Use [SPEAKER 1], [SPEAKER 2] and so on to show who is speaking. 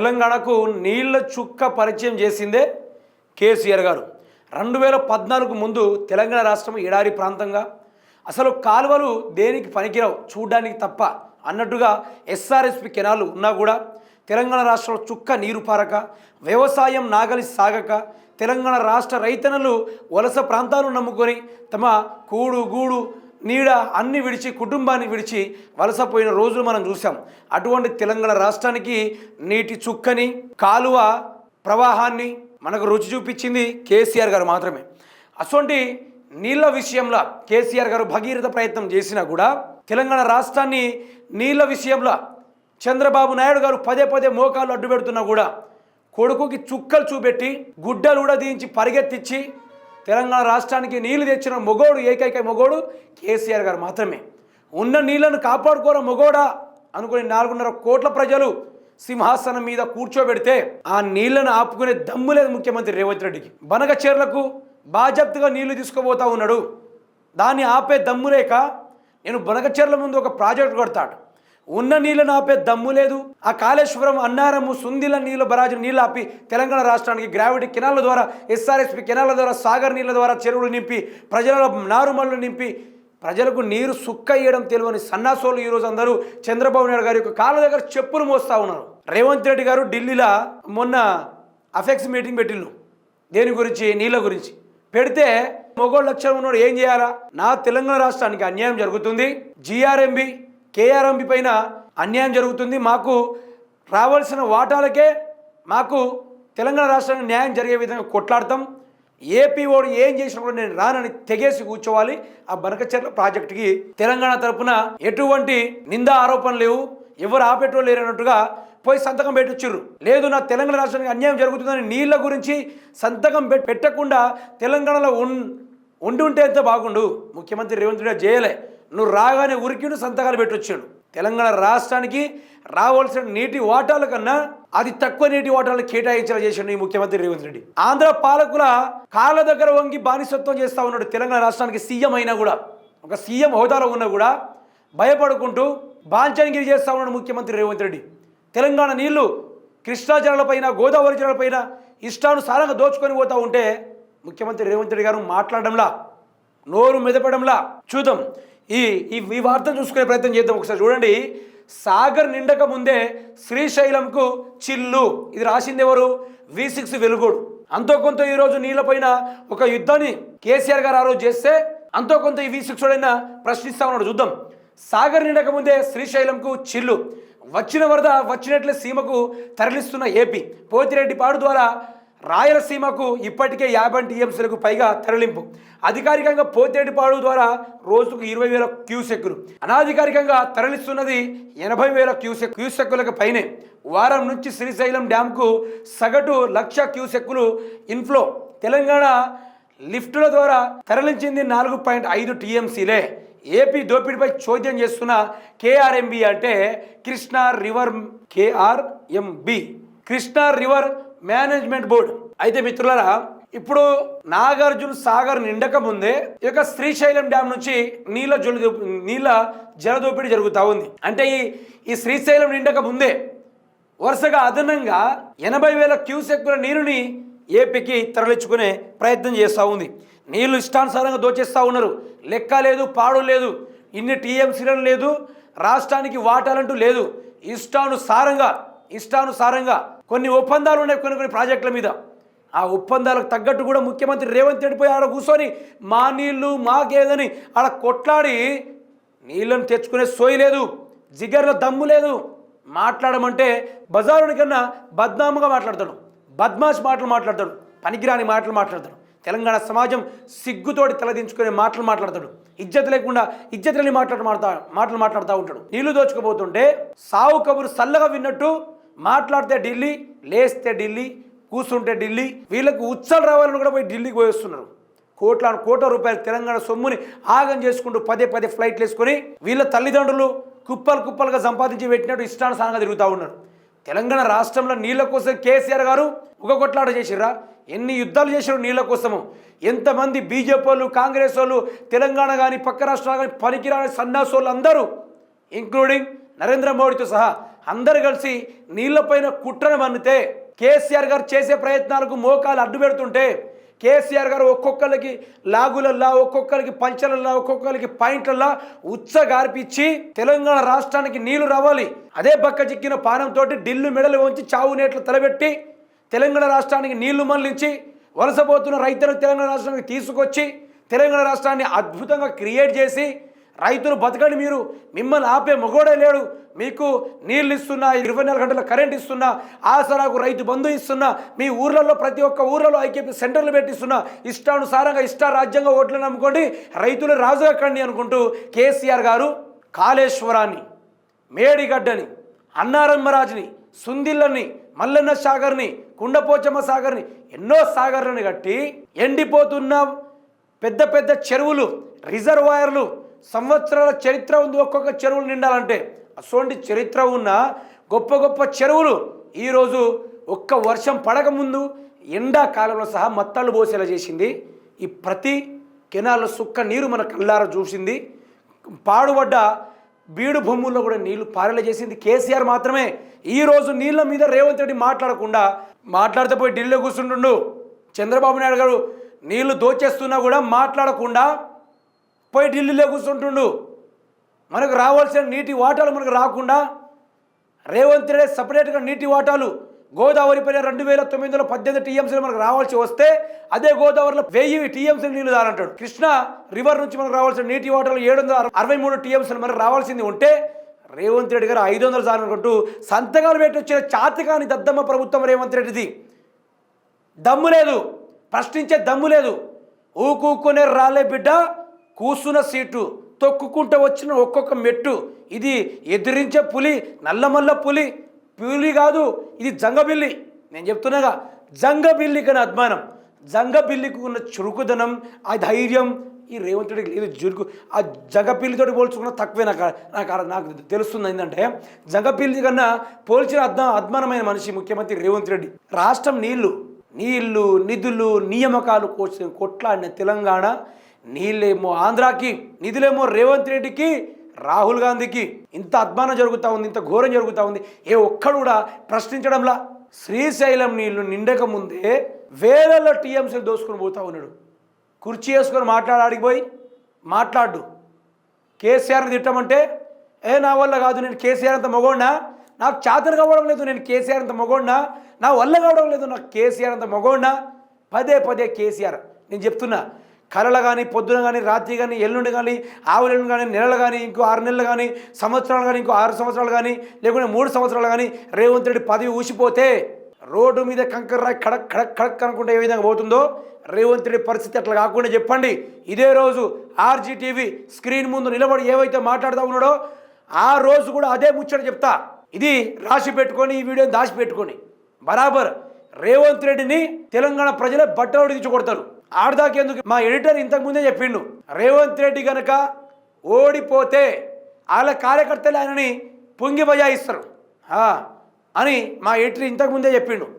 [SPEAKER 1] తెలంగాణకు నీళ్ళ చుక్క పరిచయం చేసిందే కేసీఆర్ గారు. రెండు వేల పద్నాలుగు ముందు తెలంగాణ రాష్ట్రం ఎడారి ప్రాంతంగా. అసలు కాలువలు దేనికి పనికిరావు? చూడడానికి తప్ప అన్నట్టుగా ఎస్ఆర్ఎస్పి కెనాలు ఉన్నా కూడా తెలంగాణ రాష్ట్రంలో చుక్క నీరు పారక వ్యవసాయం నాగలి సాగక తెలంగాణ రాష్ట్ర రైతన్నలు వలస ప్రాంతాలను నమ్ముకొని తమ కూడు గూడు నీడ అన్ని విడిచి కుటుంబాన్ని విడిచి వలసపోయిన రోజులు మనం చూసాం అటువంటి తెలంగాణ రాష్ట్రానికి నీటి చుక్కని కాలువ ప్రవాహాన్ని మనకు రుచి చూపించింది కేసీఆర్ గారు మాత్రమే. అటువంటి నీళ్ళ విషయంలో కేసీఆర్ గారు భగీరథ ప్రయత్నం చేసినా కూడా తెలంగాణ రాష్ట్రాన్ని నీళ్ళ విషయంలో చంద్రబాబు నాయుడు గారు పదే పదే మోకాలు అడ్డు పెడుతున్నా కూడా కొడుకుకి చుక్కలు చూపెట్టి గుడ్డలు కూడా దించి పరిగెత్తించి తెలంగాణ రాష్ట్రానికి నీళ్ళు తెచ్చిన మొగోడు ఏకైక మొగోడు కేసీఆర్ గారు మాత్రమే. ఉన్న నీళ్ళను కాపాడుకోరా మొగోడా అనుకుని నాలుగున్నర కోట్ల ప్రజలు సింహాసనం మీద కూర్చోబెడితే ఆ నీళ్ళను ఆపుకునే దమ్ము లేదు ముఖ్యమంత్రి రేవంత్ రెడ్డికి. బనగచేర్లకు బాజప్తుగా నీళ్ళు తీసుకుపోతా ఉన్నాడు. దాన్ని ఆపే దమ్ము లేక నేను బనగచెర్ల ముందు ఒక ప్రాజెక్ట్ కొడతాడు. ఉన్న నీళ్ళను ఆపే దమ్ము లేదు. ఆ కాళేశ్వరం అన్నారము సుందిల నీళ్ళ బరాజు నీళ్ళు ఆపి తెలంగాణ రాష్ట్రానికి గ్రావిటీ కెనాల ద్వారా ఎస్ఆర్ఎస్పి కెనాల ద్వారా సాగర్ నీళ్ళ ద్వారా చెరువులు నింపి ప్రజల నారుమళ్ళు నింపి ప్రజలకు నీరు సుక్క ఇయ్యడం తెలియని సన్నాసోలు ఈరోజు అందరూ చంద్రబాబు నాయుడు గారి యొక్క కాళ్ళ దగ్గర చెప్పులు మోస్తా ఉన్నారు. రేవంత్ రెడ్డి గారు ఢిల్లీలో మొన్న అఫెక్స్ మీటింగ్ పెట్టిళ్ళు దేని గురించి? నీళ్ళ గురించి. పెడితే మొగోళ్ళు లక్ష్యం ఉన్నాడు ఏం చేయాలా? నా తెలంగాణ రాష్ట్రానికి అన్యాయం జరుగుతుంది. జిఆర్ఎంబి కేఆర్ఎంపి పైన అన్యాయం జరుగుతుంది. మాకు రావాల్సిన వాటాలకే మాకు తెలంగాణ రాష్ట్రానికి న్యాయం జరిగే విధంగా కొట్లాడతాం. ఏపీ వాడు ఏం చేసినా కూడా నేను రానని తెగేసి కూర్చోవాలి. ఆ బనకచెర్ల ప్రాజెక్టుకి తెలంగాణ తరపున ఎటువంటి నిందా ఆరోపణలు లేవు. ఎవరు ఆపేటో లేరన్నట్టుగా పోయి సంతకం పెట్టొచ్చిర్రు. లేదు నా తెలంగాణ రాష్ట్రానికి అన్యాయం జరుగుతుందని నీళ్ళ గురించి సంతకం పెట్టకుండా తెలంగాణలో ఉన్ ఉండి ఉంటే ఎంత బాగుండు? ముఖ్యమంత్రి రేవంత్ రెడ్డి చేయలే నువ్వు రాగానే ఉరికిను సంతకాలు పెట్టొచ్చాడు. తెలంగాణ రాష్ట్రానికి రావాల్సిన నీటి వాటాల కన్నా అది తక్కువ నీటి వాటాలు కేటాయించేలా చేసిండు ఈ ముఖ్యమంత్రి రేవంత్ రెడ్డి. ఆంధ్ర పాలకుల కాళ్ళ దగ్గర వంగి బానిసత్వం చేస్తూ ఉన్నాడు తెలంగాణ రాష్ట్రానికి సీఎం అయినా కూడా. ఒక సీఎం హోదాలో ఉన్నా కూడా భయపడుకుంటూ బాంఛనగిరి చేస్తూ ఉన్నాడు ముఖ్యమంత్రి రేవంత్ రెడ్డి. తెలంగాణ నీళ్ళు కృష్ణా జలాలపైన గోదావరి జలాలపైన ఇష్టానుసారంగా దోచుకొని పోతూ ఉంటే ముఖ్యమంత్రి రేవంత్ రెడ్డి గారు మాట్లాడడంలా నోరు మెదపడంలా చూద్దాం. ఈ ఈ వార్తను చూసుకునే ప్రయత్నం చేద్దాం ఒకసారి. చూడండి సాగర్ నిండక ముందే శ్రీశైలంకు చిల్లు. ఇది రాసింది ఎవరు? V six Velugodu. అంతో కొంత ఈరోజు నీళ్ళపైన ఒక యుద్ధాన్ని కేసీఆర్ గారు ఆ రోజు చేస్తే అంతో కొంత ఈ వి సిక్స్ అయినా ప్రశ్నిస్తా ఉన్నాడు. చూద్దాం. సాగర్ నిండక ముందే శ్రీశైలంకు చిల్లు. వచ్చిన వరద వచ్చినట్లే సీమకు తరలిస్తున్న ఏపీ. పోతిరెడ్డి పాడు ద్వారా రాయలసీమకు ఇప్పటికే యాభై టీఎంసీలకు పైగా తరలింపు. అధికారికంగా పోతేటిపాడు ద్వారా రోజుకు ఇరవై వేల క్యూసెక్కులు. అనాధికారికంగా తరలిస్తున్నది ఎనభై వేల క్యూసెక్ క్యూసెక్కులకు పైనే. వారం నుంచి శ్రీశైలం డ్యాంకు సగటు లక్ష క్యూసెక్కులు ఇన్ఫ్లో. తెలంగాణ లిఫ్టుల ద్వారా తరలించింది నాలుగు పాయింట్ ఐదు టీఎంసీలే. ఏపీ దోపిడీపై చోద్యం చేస్తున్న కేఆర్ఎంబి అంటే Krishna river KRMB. Krishna river management board. అయితే మిత్రులరా ఇప్పుడు నాగార్జున సాగర్ నిండక ముందే ఈ యొక్క శ్రీశైలం డ్యామ్ నుంచి నీళ్ళ జల నీళ్ళ జలదోపిడీ జరుగుతూ ఉంది. అంటే ఈ ఈ శ్రీశైలం నిండక ముందే వరుసగా అదనంగా ఎనభై వేల క్యూసెక్కుల నీరుని ఏపీకి తరలించుకునే ప్రయత్నం చేస్తూ ఉంది. నీళ్ళు ఇష్టానుసారంగా దోచేస్తూ ఉన్నారు. లెక్క లేదు పాడు లేదు ఇన్ని టీఎంసీలను లేదు రాష్ట్రానికి వాటాలంటూ లేదు. ఇష్టానుసారంగా ఇష్టానుసారంగా కొన్ని ఒప్పందాలు ఉన్నాయి కొన్ని కొన్ని ప్రాజెక్టుల మీద. ఆ ఒప్పందాలకు తగ్గట్టు కూడా ముఖ్యమంత్రి రేవంత్ రెడ్డి పోయి ఆడ కూర్చొని మా నీళ్ళు మాకేదని ఆడ కొట్లాడి నీళ్ళను తెచ్చుకునే సోయి లేదు జిగర్ల దమ్ము లేదు. మాట్లాడమంటే బజారుని కన్నా బద్నాముగా మాట్లాడతాడు బద్మాష్ మాటలు మాట్లాడతాడు పనికిరాని మాటలు మాట్లాడతాడు. తెలంగాణ సమాజం సిగ్గుతోటి తలదించుకునే మాటలు మాట్లాడతాడు. ఇజ్జత్ లేకుండా ఇజ్జత్ లేని మాట్లాడు మాట్లాడ మాటలు మాట్లాడుతూ ఉంటాడు. నీళ్ళు దోచుకుపోతుంటే సావు కబురు సల్లగా విన్నట్టు మాట్లాడితే ఢిల్లీ లేస్తే ఢిల్లీ కూర్చుంటే ఢిల్లీ వీళ్ళకు ఉత్సలు రావాలని కూడా పోయి ఢిల్లీకి పోయిస్తున్నారు కోట్ల కోట్ల రూపాయలు తెలంగాణ సొమ్ముని ఆగం చేసుకుంటూ పదే పదే ఫ్లైట్లు వేసుకొని వీళ్ళ తల్లిదండ్రులు కుప్పలు కుప్పలుగా సంపాదించి పెట్టినట్టు ఇష్టానుసారంగా తిరుగుతూ ఉన్నారు. తెలంగాణ రాష్ట్రంలో నీళ్ళ కోసం కేసీఆర్ గారు ఒక కొట్లాట చేసిర్రా? ఎన్ని యుద్ధాలు చేశారు నీళ్ళ కోసము? ఎంతమంది బీజేపీ వాళ్ళు కాంగ్రెస్ వాళ్ళు తెలంగాణ కానీ పక్క రాష్ట్రాలు కానీ పనికిరాని సన్నాసోళ్ళు అందరూ ఇంక్లూడింగ్ నరేంద్ర మోడీతో సహా అందరు కలిసి నీళ్ళపైన కుట్రను మన్నితే కేసీఆర్ గారు చేసే ప్రయత్నాలకు మోకాలు అడ్డు పెడుతుంటే కేసీఆర్ గారు ఒక్కొక్కరికి లాగులల్లా ఒక్కొక్కరికి పంచలల్లా ఒక్కొక్కరికి పాయింట్లల్లా ఉచ్చగార్పిచ్చి తెలంగాణ రాష్ట్రానికి నీళ్ళు రావాలి. అదే పక్క చిక్కిన పానంతో ఢిల్లీ మెడలు వంచి చావు నేట్లు తలబెట్టి తెలంగాణ రాష్ట్రానికి నీళ్ళు మళ్ళించి వలసపోతున్న రైతులను తెలంగాణ రాష్ట్రానికి తీసుకొచ్చి తెలంగాణ రాష్ట్రాన్ని అద్భుతంగా క్రియేట్ చేసి రైతులు బతకండి మీరు. మిమ్మల్ని ఆపే మొగోడే లేడు. మీకు నీళ్ళు ఇస్తున్నా ఇరవై నాలుగు గంటల కరెంట్ ఇస్తున్నా ఆసరాకు రైతు బంధు ఇస్తున్నా మీ ఊర్లలో ప్రతి ఒక్క ఊర్లలో ఐకేపీ సెంటర్లు పెట్టిస్తున్నా ఇష్టానుసారంగా ఇష్ట రాజ్యంగా ఓట్లను నమ్ముకోండి. రైతులు రాజు ఎక్కండి అనుకుంటూ కేసీఆర్ గారు కాళేశ్వరాన్ని మేడిగడ్డని అన్నారమ్మరాజుని సుందిళ్ళని మల్లన్న సాగర్ని కుండపోచమ్మ సాగర్ని ఎన్నో సాగర్లను కట్టి ఎండిపోతున్న పెద్ద పెద్ద చెరువులు రిజర్వాయర్లు సంవత్సరాల చరిత్ర ఉంది ఒక్కొక్క చెరువులు నిండాలంటే. అటువంటి చరిత్ర ఉన్న గొప్ప గొప్ప చెరువులు ఈరోజు ఒక్క వర్షం పడకముందు ఎండాకాలంలో సహా మత్తాలు పోసేలా చేసింది. ఈ ప్రతి కెనాల్లో సుక్క నీరు మన కళ్ళార చూసింది. పాడుపడ్డ బీడు భూముల్లో కూడా నీళ్ళు పారేలా చేసింది. కేసీఆర్ మాత్రమే. ఈరోజు నీళ్ళ మీద రేవంత్ రెడ్డి మాట్లాడకుండా మాట్లాడితే పోయి ఢిల్లీలో కూర్చుంటుండు. చంద్రబాబు నాయుడు గారు నీళ్ళు దోచేస్తున్నా కూడా మాట్లాడకుండా పోయి ఢిల్లీలో కూర్చుంటుండు. మనకు రావాల్సిన నీటి వాటాలు మనకు రాకుండా రేవంత్ రెడ్డి సపరేట్గా నీటి వాటాలు గోదావరి పైన రెండు వేల తొమ్మిది వందల పద్దెనిమిది టీఎంసీలు మనకు రావాల్సి వస్తే అదే గోదావరిలో వెయ్యి టీఎంసీలు నీళ్ళు దానంటాడు కృష్ణ రివర్ నుంచి మనకు రావాల్సిన నీటి వాటర్లు ఏడు వందల అరవై మూడు టీఎంసీలు మనకు రావాల్సింది ఉంటే రేవంత్ రెడ్డి గారు ఐదు వందలు సార్లు సంతకాలు పెట్టి వచ్చిన చాతకాని దద్దమ్మ ప్రభుత్వం రేవంత్ రెడ్డిది. దమ్ము లేదు. ప్రశ్నించే దమ్ము లేదు. ఊకూకునే రాలే బిడ్డ. కూసున సీటు తొక్కుకుంటూ వచ్చిన ఒక్కొక్క మెట్టు. ఇది ఎదిరించే పులి నల్లమల్ల పులి. పులి కాదు ఇది జంగబిల్లి. నేను చెప్తున్నాగా జంగబిల్లి కన్నా అద్మానం. జంగబిల్లికి ఉన్న చురుకుదనం ఆ ధైర్యం ఈ రేవంత్ రెడ్డికి లేదు జురుకు ఆ జగపిల్లితోటి పోల్చుకున్న తక్కువే నాకు నాకు నాకు తెలుస్తుంది ఏంటంటే జగపిల్లి కన్నా పోల్చిన అద్మ అద్మానమైన మనిషి ముఖ్యమంత్రి రేవంత్ రెడ్డి. రాష్ట్రం నీళ్ళు నీళ్ళు నిధులు నియామకాలు కోసిన కొట్లాడిన తెలంగాణ నీళ్ళేమో ఆంధ్రాకి నిధులేమో రేవంత్ రెడ్డికి రాహుల్ గాంధీకి. ఇంత అద్మానం జరుగుతూ ఉంది ఇంత ఘోరం జరుగుతూ ఉంది. ఏ ఒక్కడు కూడా ప్రశ్నించడంలా. శ్రీశైలం నీళ్ళు నిండక ముందే వేలలో టీఎంసీలు దోసుకొని పోతా ఉన్నాడు. కుర్చీ వేసుకొని మాట్లాడాడికి పోయి మాట్లాడు. కేసీఆర్ని తిట్టమంటే ఏ నా వల్ల కాదు నేను కేసీఆర్ అంత మగోడినా? నాకు చాతన కావడం లేదు నేను కేసీఆర్ అంత మగోడినా? నా వల్ల కావడం లేదు నాకు కేసీఆర్ అంత మగోడినా? పదే పదే కేసీఆర్ నేను చెప్తున్నా కళలు కానీ పొద్దున కానీ రాత్రి కానీ ఎల్లుండి కానీ ఆవులు కానీ నెలలు కానీ ఇంకో ఆరు నెలలు కానీ సంవత్సరాలు కానీ ఇంకో ఆరు సంవత్సరాలు కానీ లేకుంటే మూడు సంవత్సరాలు కానీ రేవంత్ రెడ్డి పదవి ఊసిపోతే రోడ్డు మీద కంకర రాయి ఖడక్ ఖడక్ ఖడక్ అనుకుంటే ఏ విధంగా పోతుందో రేవంత్ రెడ్డి పరిస్థితి అట్లా కాకుండా చెప్పండి. ఇదే రోజు ఆర్జీటీవీ స్క్రీన్ ముందు నిలబడి ఏవైతే మాట్లాడుతూ ఉన్నాడో ఆ రోజు కూడా అదే ముచ్చట చెప్తా. ఇది రాసి పెట్టుకొని ఈ వీడియోని దాచి పెట్టుకొని బరాబర్ రేవంత్ రెడ్డిని తెలంగాణ ప్రజలే బట్టలు తీర్చుకొడతారు ఆడదాకెందుకు? మా ఎడిటర్ ఇంతకు ముందే చెప్పిండు. రేవంత్ రెడ్డి గనక ఓడిపోతే వాళ్ళ కార్యకర్తలు ఆయనని పొంగి బజాయిస్తారు అని మా ఎడిటర్ ఇంతకు ముందే చెప్పిండు.